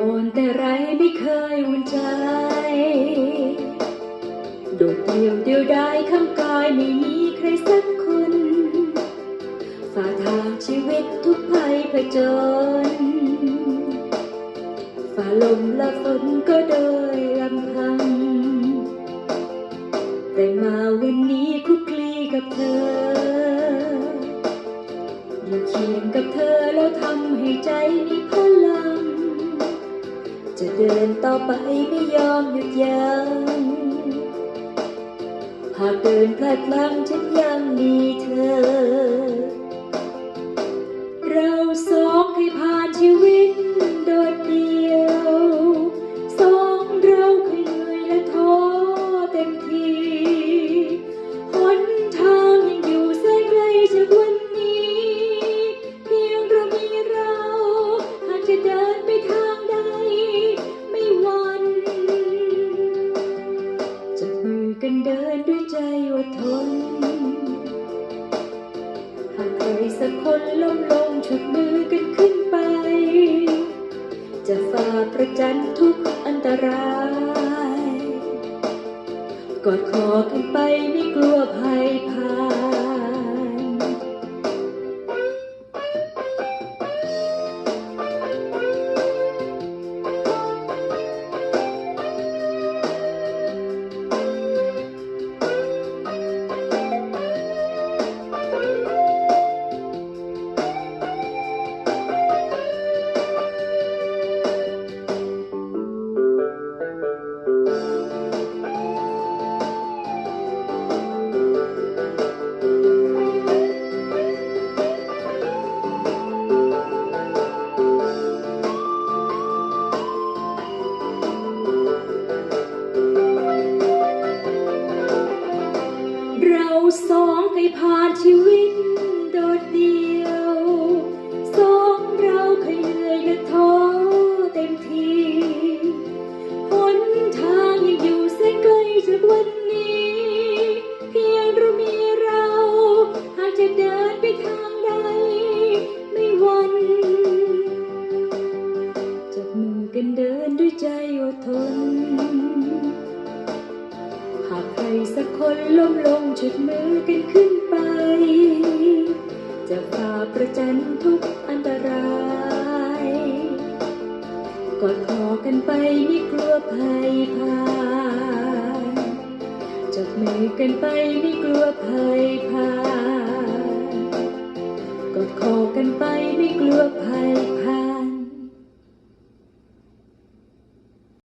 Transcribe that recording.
อนแต่ไรไม่เคยวุ่นใจ โดดเดี่ยวเดียวดายข้างกายไม่มีใครสักคนฝ่าทางชีวิตทุกภัยผจญฝ่าลมและฝนก็โดยลำพัง แต่มาวันนี้คุกคลีกับเธออยู่เคียงกับเธอแล้วทำให้ใจ จะเดินต่อไปไม่ยอมหยุดยัง้งหากเดินพลาดพลั้งฉันยังมีเธอ อดทน หากใครสักคนล้มลงฉุดมือกันขึ้นไป จะฝ่าประจันทุกอันตราย กอดคอกันไปไม่ สองให้ผ่านชีวิต สักคนล้มลงฉุดมือกันขึ้นไป จะฝ่าประจันทุกอันตรายกอดคอกันไปไม่กลัวภัยพานจับมือกันไปไม่กลัวภัยพานกอดคอกันไปไม่กลัวภัย